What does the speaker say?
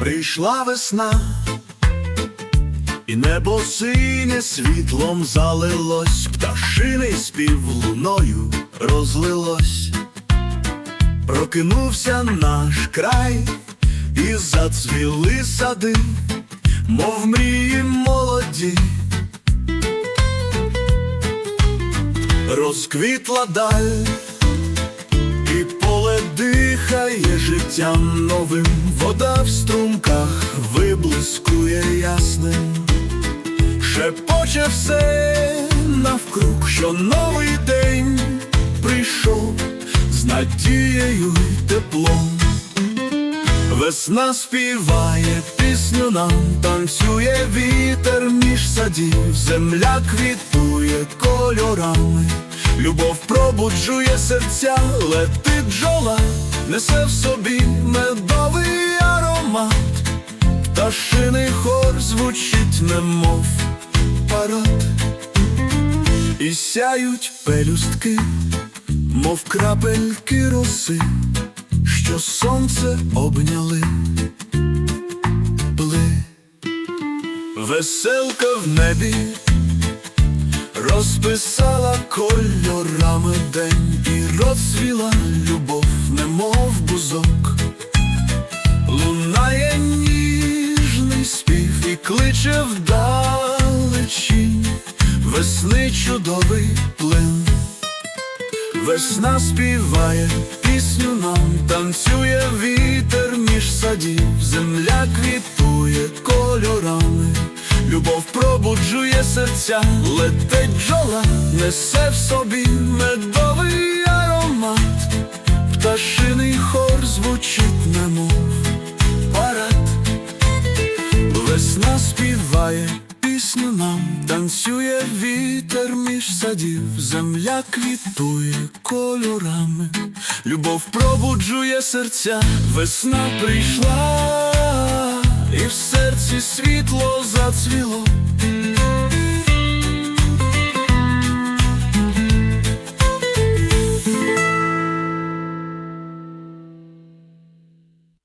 Прийшла весна, і небо синє світлом залилось, пташиний спів луною розлилось, прокинувся наш край, і зацвіли сади, мов мрії молоді, розквітла даль. Життям новим, вода в струмках виблискує ясним, шепоче все навкруг, що новий день прийшов з надією й теплом. Весна співає пісню нам, танцює вітер між садів, земля квітує кольорами, любов пробуджує серця, летить бджола, несе в собі медовий аромат, пташиний хор звучить, немов парад, і сяють пелюстки, мов крапельки роси що сонце обняли, веселка в небі розписала кольорами день і розцвіла любов, немов бузок, лунає ніжний спів і кличе вдалечінь весни чудовий плин. Весна співає пісню нам, танцює вітер між пробуджує серця, летить бджола, несе в собі медовий аромат, пташиний хор звучить, немов парад. Весна співає пісню нам, танцює вітер між садів, земля квітує кольорами, любов пробуджує серця, весна прийшла, і в серці світло зацвіло,